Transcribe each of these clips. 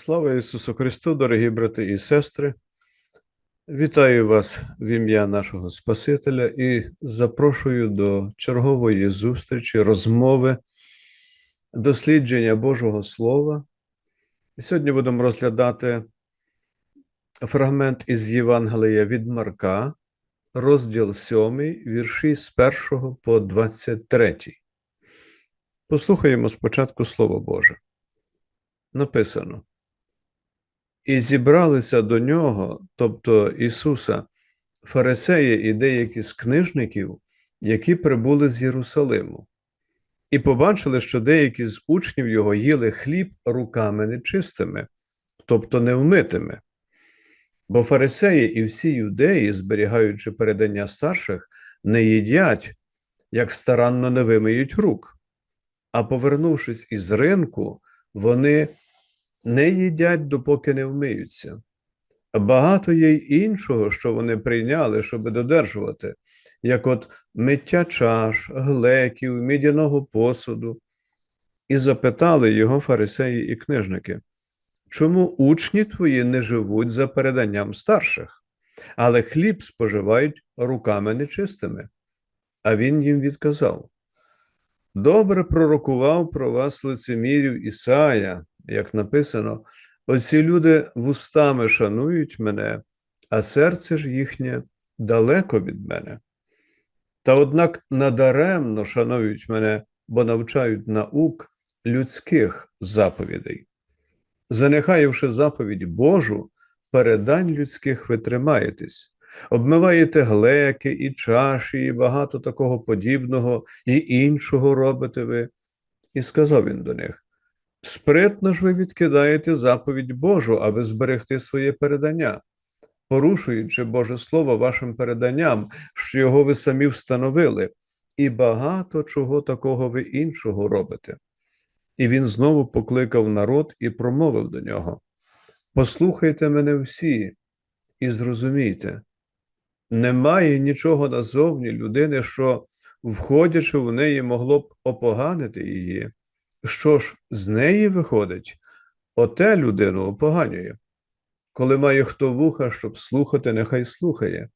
Слава Ісусу Христу, дорогі брати і сестри. Вітаю вас в ім'я нашого Спасителя і запрошую до чергової зустрічі, розмови, дослідження Божого Слова. Сьогодні будемо розглядати фрагмент із Євангелія від Марка, розділ 7, вірші з 1 по 23. Послухаємо спочатку Слово Боже. Написано. І зібралися до нього, тобто Ісуса, фарисеї і деякі з книжників, які прибули з Єрусалиму, і побачили, що деякі з учнів його їли хліб руками нечистими, тобто невмитими. Бо фарисеї і всі юдеї, зберігаючи передання старших, не їдять, як старанно не вимиють рук. А повернувшись із ринку, вони не їдять, допоки не вмиються. Багато є й іншого, що вони прийняли, щоб додержувати, як от миття чаш, глеків, мідяного посуду, і запитали його фарисеї і книжники, чому учні твої не живуть за переданням старших, але хліб споживають руками нечистими? А він їм відказав: Добре пророкував про вас лицемірів Ісая, як написано, оці люди вустами шанують мене, а серце ж їхнє далеко від мене. Та однак надаремно шанують мене, бо навчають наук людських заповідей. Занехаєвши заповідь Божу, передань людських ви тримаєтесь, обмиваєте глеки і чаші, і багато такого подібного, і іншого робите ви. І сказав він до них: Спритно ж ви відкидаєте заповідь Божу, аби зберегти своє передання, порушуючи Боже Слово вашим переданням, що його ви самі встановили, і багато чого такого ви іншого робите. І він знову покликав народ і промовив до нього: Послухайте мене всі і зрозумійте, немає нічого назовні людини, що, входячи в неї, могло б опоганити її. Що ж з неї виходить, оте людину опоганює. Коли має хто вуха, щоб слухати, нехай слухає.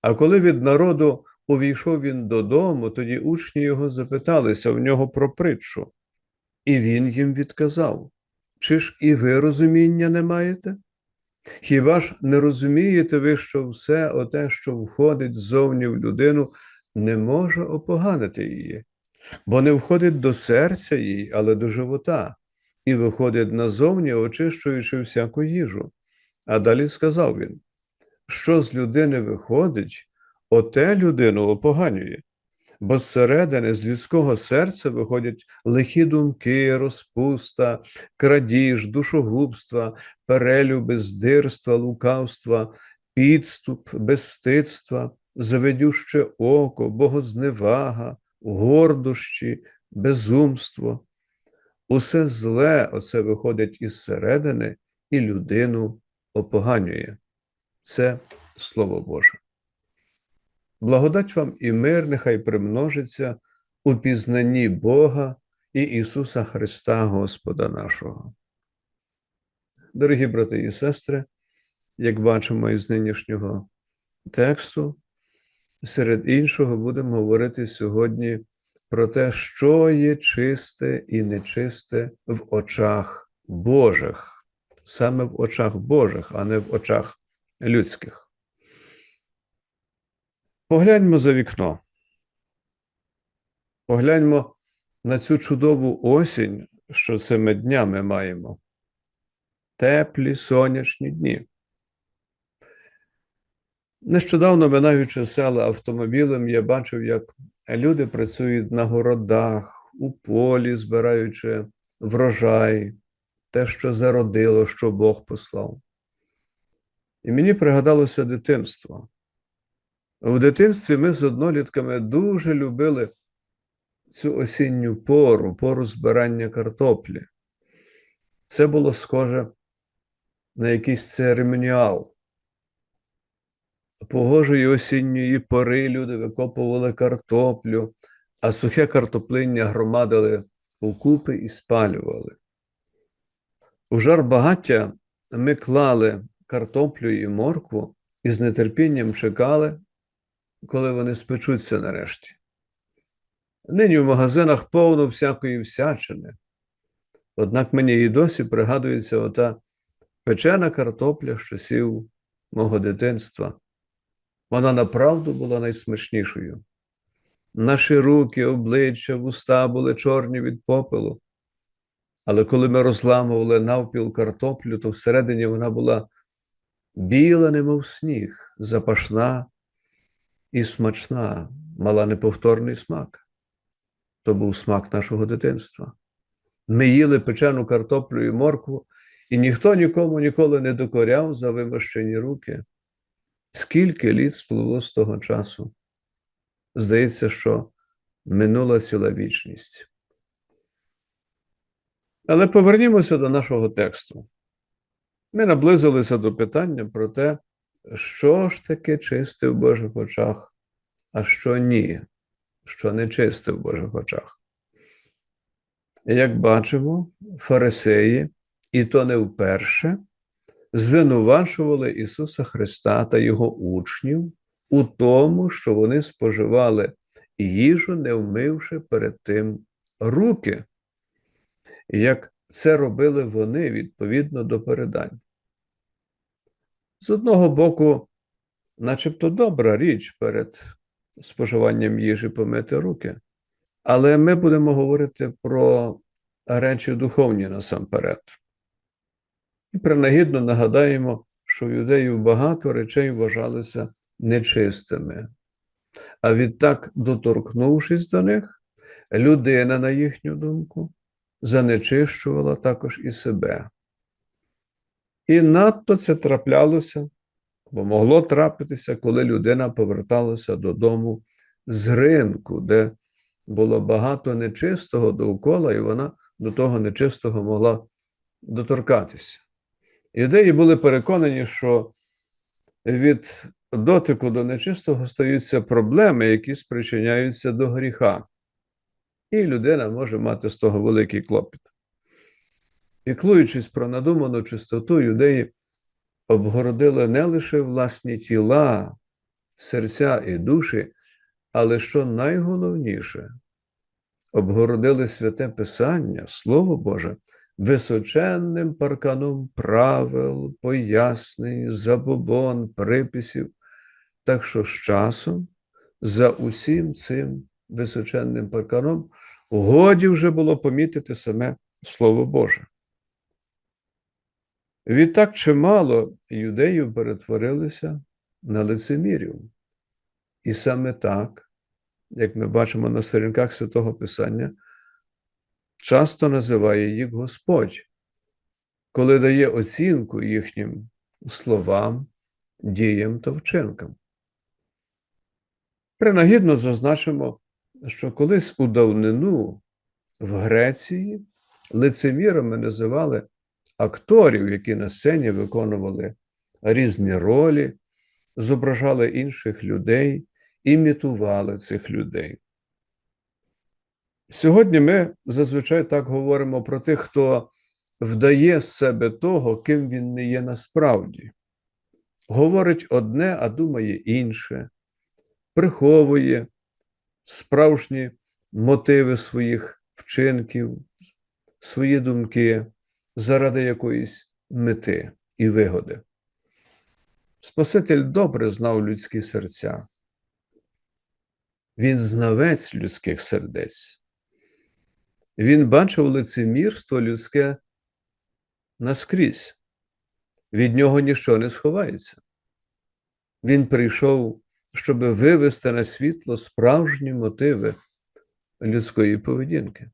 А коли від народу увійшов він додому, тоді учні його запиталися в нього про притчу, і він їм відказав: Чи ж і ви розуміння не маєте? Хіба ж не розумієте ви, що все оте, що входить ззовні в людину, не може опоганити її? Бо не входить до серця їй, але до живота, і виходить назовні, очищуючи всяку їжу. А далі сказав він: що з людини виходить, оте людину опоганює, бо зсередини з людського серця виходять лихі думки, розпуста, крадіж, душогубства, перелюби, здирства, лукавства, підступ, безстидства, заведюще око, богозневага гордощі, безумство. Усе зле оце виходить із середини і людину опоганює. Це Слово Боже. Благодать вам і мир нехай примножиться у пізнанні Бога і Ісуса Христа, Господа нашого. Дорогі брати і сестри, як бачимо із нинішнього тексту, серед іншого будемо говорити сьогодні про те, що є чисте і нечисте в очах Божих, саме в очах Божих, а не в очах людських. Погляньмо за вікно. Погляньмо на цю чудову осінь, що цими днями маємо. Теплі сонячні дні. Нещодавно минаючи села автомобілем, я бачив, як люди працюють на городах, у полі, збираючи врожай, те, що зародило, що Бог послав. І мені пригадалося дитинство. В дитинстві ми з однолітками дуже любили цю осінню пору, пору збирання картоплі. Це було схоже на якийсь церемоніал погожої осінньої пори люди викопували картоплю, а сухе картоплиння громадили у купи і спалювали. У жар багаття ми клали картоплю і моркву і з нетерпінням чекали, коли вони спечуться нарешті. Нині в магазинах повно всякої всячини. Однак мені і досі пригадується ота печена картопля з часів мого дитинства. Вона направду була найсмачнішою. Наші руки, обличчя, вуста були чорні від попелу. Але коли ми розламували навпіл картоплю, то всередині вона була біла, немов сніг, запашна і смачна, мала неповторний смак. То був смак нашого дитинства. Ми їли печену картоплю і моркву, і ніхто нікому ніколи не докоряв за вимощені руки. Скільки літ спливло з того часу? Здається, що минула ціла вічність. Але повернімося до нашого тексту. Ми наблизилися до питання про те, що ж таке чисте в Божих очах, а що ні, що не чисте в Божих очах. Як бачимо, фарисеї, і то не вперше, звинувачували Ісуса Христа та Його учнів у тому, що вони споживали їжу, не вмивши перед тим руки, як це робили вони відповідно до передань. З одного боку, начебто добра річ перед споживанням їжі помити руки, але ми будемо говорити про речі духовні насамперед. І принагідно нагадаємо, що в юдеїв багато речей вважалися нечистими. А відтак, доторкнувшись до них, людина, на їхню думку, занечищувала також і себе. І надто це траплялося, бо могло трапитися, коли людина поверталася додому з ринку, де було багато нечистого довкола, і вона до того нечистого могла доторкатися. Юдеї були переконані, що від дотику до нечистого стаються проблеми, які спричиняються до гріха. І людина може мати з того великий клопіт. Піклуючись про надуману чистоту, юдеї обгородили не лише власні тіла, серця і душі, але що найголовніше, обгородили святе Писання, Слово Боже, височенним парканом правил, пояснень, забобон, приписів. Так що з часом за усім цим височенним парканом годі вже було помітити саме Слово Боже. Відтак чимало юдеїв перетворилися на лицемірів. І саме так, як ми бачимо на сторінках Святого Писання, часто називає їх Господь, коли дає оцінку їхнім словам, діям та вчинкам. Принагідно зазначимо, що колись у давнину в Греції лицемірами називали акторів, які на сцені виконували різні ролі, зображали інших людей, імітували цих людей. Сьогодні ми зазвичай так говоримо про тих, хто вдає з себе того, ким він не є насправді. Говорить одне, а думає інше, приховує справжні мотиви своїх вчинків, свої думки заради якоїсь мети і вигоди. Спаситель добре знав людські серця. Він знавець людських сердець. Він бачив лицемірство людське наскрізь. Від нього ніщо не сховається. Він прийшов, щоб вивести на світло справжні мотиви людської поведінки.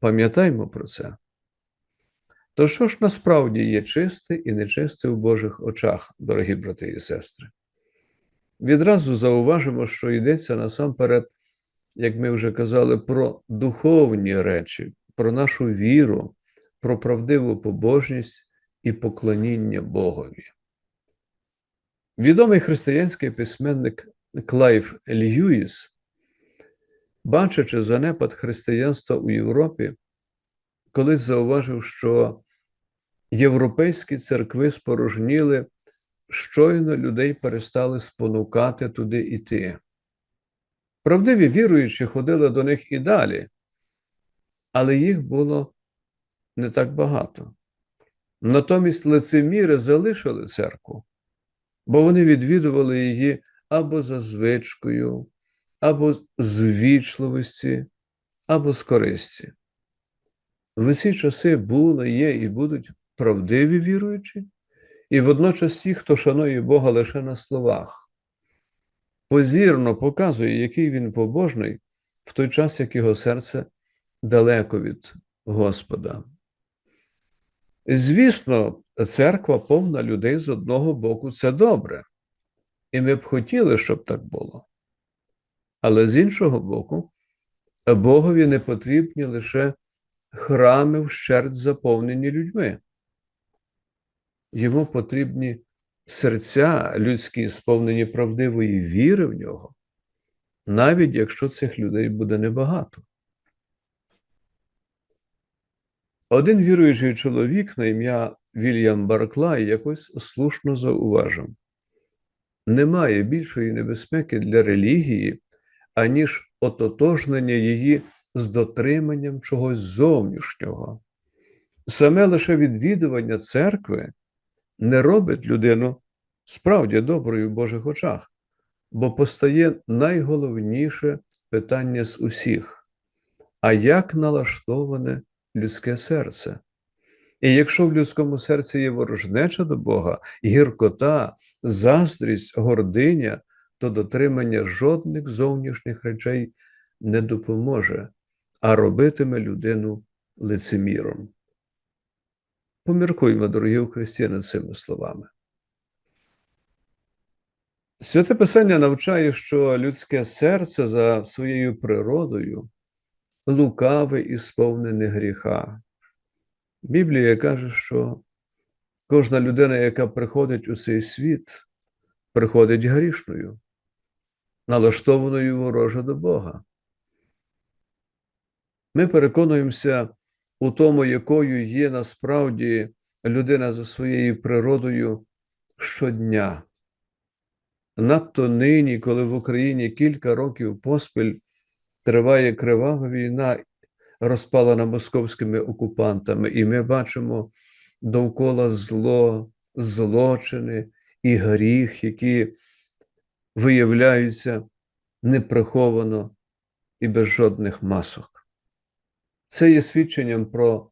Пам'ятаймо про це. То що ж насправді є чисте і нечисте в Божих очах, дорогі брати і сестри? Відразу зауважимо, що йдеться насамперед, як ми вже казали, про духовні речі, про нашу віру, про правдиву побожність і поклоніння Богові. Відомий християнський письменник Клайв Льюіс, бачачи занепад християнства у Європі, колись зауважив, що європейські церкви спорожніли, щойно людей перестали спонукати туди йти. Правдиві віруючі ходили до них і далі, але їх було не так багато. Натомість лицеміри залишили церкву, бо вони відвідували її або за звичкою, або з ввічливості, або з користі. В усі часи були, є і будуть правдиві віруючі, і водночас ті, хто шанує Бога лише на словах, позірно показує, який він побожний, в той час, як його серце далеко від Господа. Звісно, церква повна людей з одного боку це добре, і ми б хотіли, щоб так було. Але з іншого боку, Богові не потрібні лише храми вщерть заповнені людьми. Йому потрібні серця людські, сповнені правдивої віри в нього, навіть якщо цих людей буде небагато. Один віруючий чоловік на ім'я Вільям Барклай якось слушно зауважив: немає більшої небезпеки для релігії, аніж ототожнення її з дотриманням чогось зовнішнього. Саме лише відвідування церкви не робить людину справді доброю в Божих очах, бо постає найголовніше питання з усіх: а як налаштоване людське серце? І якщо в людському серці є ворожнеча до Бога, гіркота, заздрість, гординя, то дотримання жодних зовнішніх речей не допоможе, а робитиме людину лицеміром. Поміркуймо, дорогі над цими словами. Святе Писання навчає, що людське серце за своєю природою лукаве і сповнене гріха. Біблія каже, що кожна людина, яка приходить у цей світ, приходить грішною, налаштованою вороже до Бога. Ми переконуємося у тому, якою є насправді людина за своєю природою щодня. Надто нині, коли в Україні кілька років поспіль триває кривава війна, розпалена московськими окупантами, і ми бачимо довкола зло, злочини і гріх, які виявляються неприховано і без жодних масок. Це є свідченням про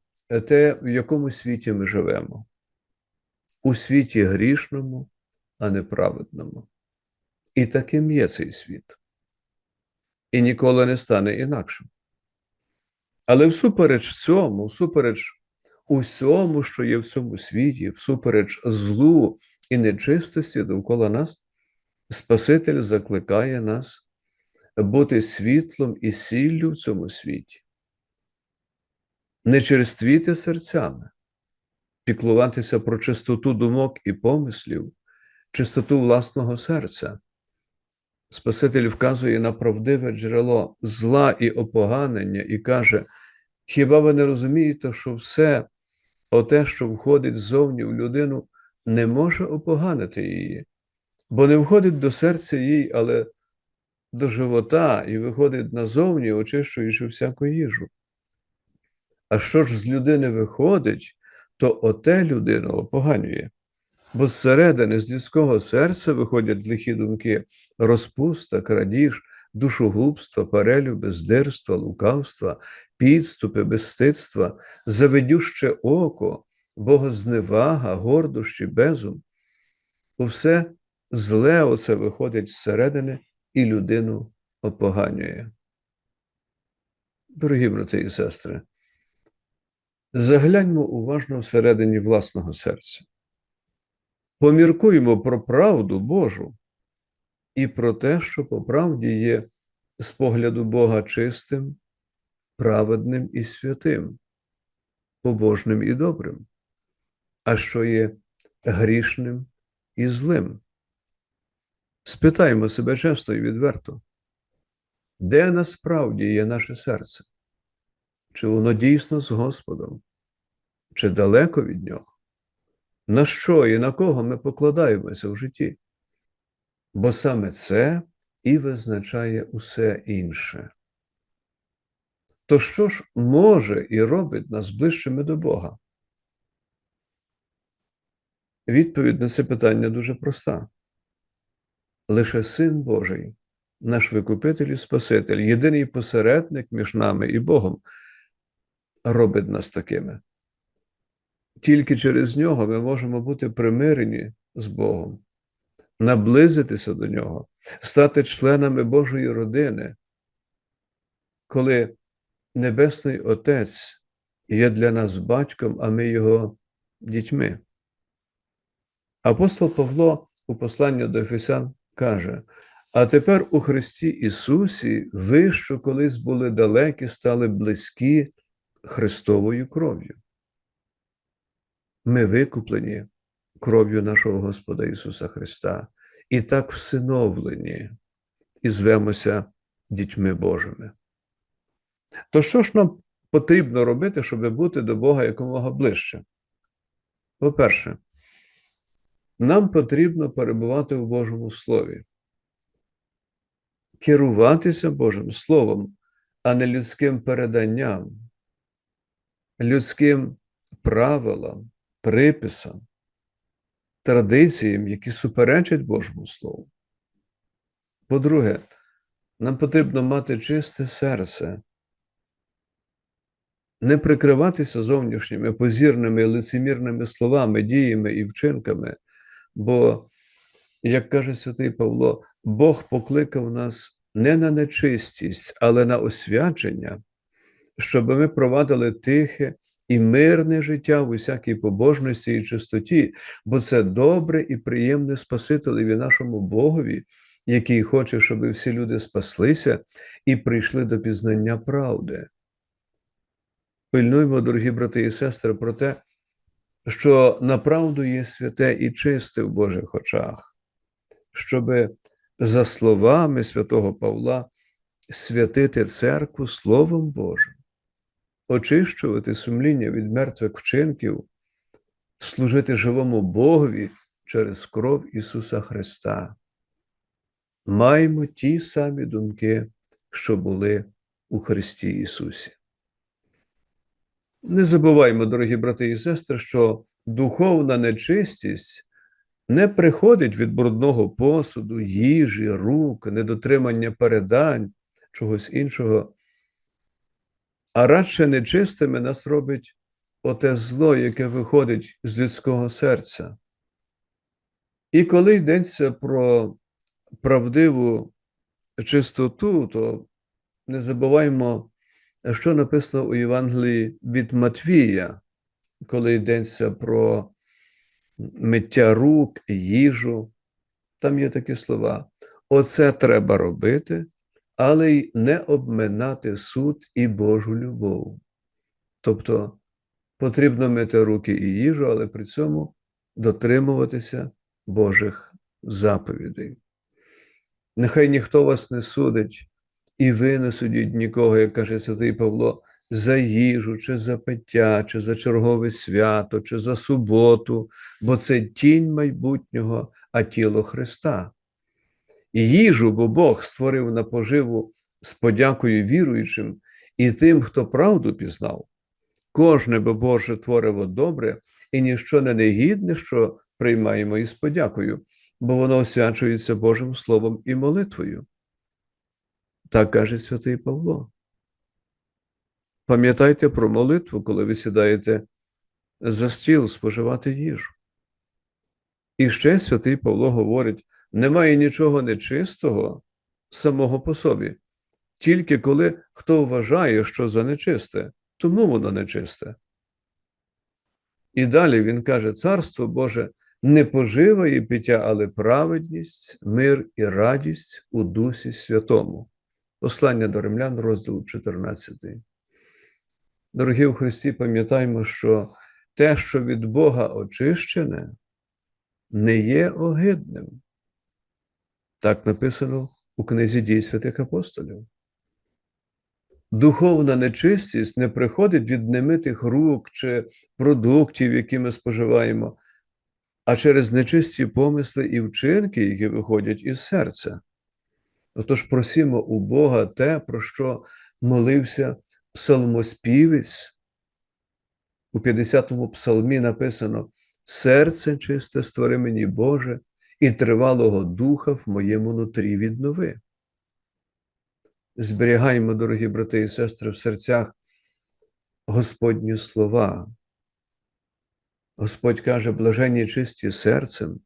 те, в якому світі ми живемо. У світі грішному, а не праведному. І таким є цей світ. І ніколи не стане інакшим. Але всупереч цьому, всупереч усьому, що є в цьому світі, всупереч злу і нечистості довкола нас, Спаситель закликає нас бути світлом і сіллю в цьому світі не черствіти серцями, піклуватися про чистоту думок і помислів, чистоту власного серця. Спаситель вказує на правдиве джерело зла і опоганення і каже: хіба ви не розумієте, що все оте, що входить ззовні в людину, не може опоганити її, бо не входить до серця їй, але до живота і виходить назовні, очищуючи всяку їжу. А що ж з людини виходить, то оте людину опоганює. Бо зсередини з людського серця виходять лихі думки розпуста, крадіж, душогубства, перелюб, бездирства, лукавства, підступи, безстидства, заведюще око, богозневага, гордощі, безум. Усе зле оце виходить зсередини і людину опоганює. Дорогі брати і сестри. Загляньмо уважно всередині власного серця. Поміркуємо про правду Божу і про те, що по правді є з погляду Бога чистим, праведним і святим, побожним і добрим, а що є грішним і злим. Спитаймо себе часто і відверто, де насправді є наше серце? Чи воно дійсно з Господом, чи далеко від Нього? на що і на кого ми покладаємося в житті. Бо саме це і визначає усе інше. То що ж може і робить нас ближчими до Бога? Відповідь на це питання дуже проста. Лише Син Божий, наш Викупитель і Спаситель, єдиний посередник між нами і Богом, робить нас такими. Тільки через нього ми можемо бути примирені з Богом, наблизитися до Нього, стати членами Божої родини, коли Небесний Отець є для нас батьком, а ми його дітьми. Апостол Павло у посланні до Ефесян каже: А тепер у Христі Ісусі ви, що колись були далекі, стали близькі Христовою кров'ю. Ми викуплені кров'ю нашого Господа Ісуса Христа, і так всиновлені, і звемося дітьми Божими. То що ж нам потрібно робити, щоб бути до Бога якомога ближче? По-перше, нам потрібно перебувати в Божому Слові, керуватися Божим Словом, а не людським переданням, людським правилам, приписам, традиціям, які суперечать Божому Слову. По-друге, нам потрібно мати чисте серце, не прикриватися зовнішніми позірними лицемірними словами, діями і вчинками, бо, як каже святий Павло, Бог покликав нас не на нечистість, але на освячення, щоб ми провадили тихе і мирне життя в усякій побожності і чистоті, бо це добре і приємне Спасителеві нашому Богові, який хоче, щоб всі люди спаслися і прийшли до пізнання правди. Пильнуймо, дорогі брати і сестри, про те, що направду є святе і чисте в Божих очах, щоб, за словами святого Павла, святити церкву Словом Божим, очищувати сумління від мертвих вчинків, служити живому Богові через кров Ісуса Христа. Маємо ті самі думки, що були у Христі Ісусі. Не забуваймо, дорогі брати і сестри, що духовна нечистість не приходить від брудного посуду, їжі, рук, недотримання передань, чогось іншого, а радше нечистими нас робить оте зло, яке виходить з людського серця. І коли йдеться про правдиву чистоту, то не забуваймо що написано у Євангелії від Матвія, коли йдеться про миття рук, їжу. Там є такі слова. Оце треба робити, але й не обминати суд і Божу любов. Тобто потрібно мити руки і їжу, але при цьому дотримуватися Божих заповідей. Нехай ніхто вас не судить і ви не судіть нікого, як каже святий Павло, за їжу, чи за пиття, чи за чергове свято, чи за суботу, бо це тінь майбутнього, а тіло Христа. Їжу, бо Бог створив на поживу з подякою віруючим і тим, хто правду пізнав. Кожне бо Боже творило добре, і ніщо не негідне, що приймаємо із подякою, бо воно освячується Божим Словом і молитвою. Так каже святий Павло. Пам'ятайте про молитву, коли ви сідаєте за стіл споживати їжу. І ще святий Павло говорить: немає нічого нечистого самого по собі, тільки коли хто вважає, що за нечисте, тому воно нечисте. І далі він каже: Царство Боже не пожива і пиття, але праведність, мир і радість у Дусі Святому. Послання до римлян, розділ 14. Дорогі у Христі, пам'ятаємо, що те, що від Бога очищене, не є огидним. Так написано у книзі дій святих апостолів. Духовна нечистість не приходить від немитих рук чи продуктів, які ми споживаємо, а через нечисті помисли і вчинки, які виходять із серця. Отож просімо у Бога те, про що молився псалмоспівець. У 50-му псалмі написано: Серце чисте створи мені, Боже, і тривалого духа в моєму нутрі віднови. Зберігаємо, дорогі брати і сестри, в серцях Господні слова. Господь каже, блаженні чисті серцем,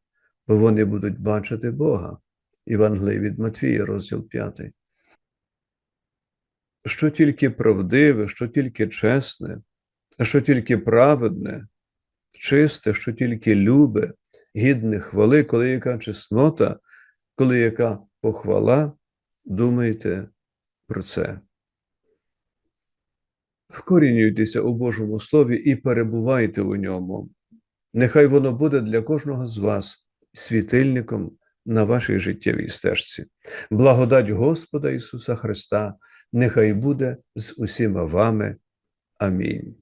бо вони будуть бачити Бога. Євангелій від Матвія, розділ 5. Що тільки правдиве, що тільки чесне, що тільки праведне, чисте, що тільки любе, гідне хвали, коли яка чеснота, коли яка похвала, думайте про це. Вкорінюйтеся у Божому Слові і перебувайте у ньому. Нехай воно буде для кожного з вас світильником на вашій життєвій стежці. Благодать Господа Ісуса Христа, нехай буде з усіма вами. Амінь.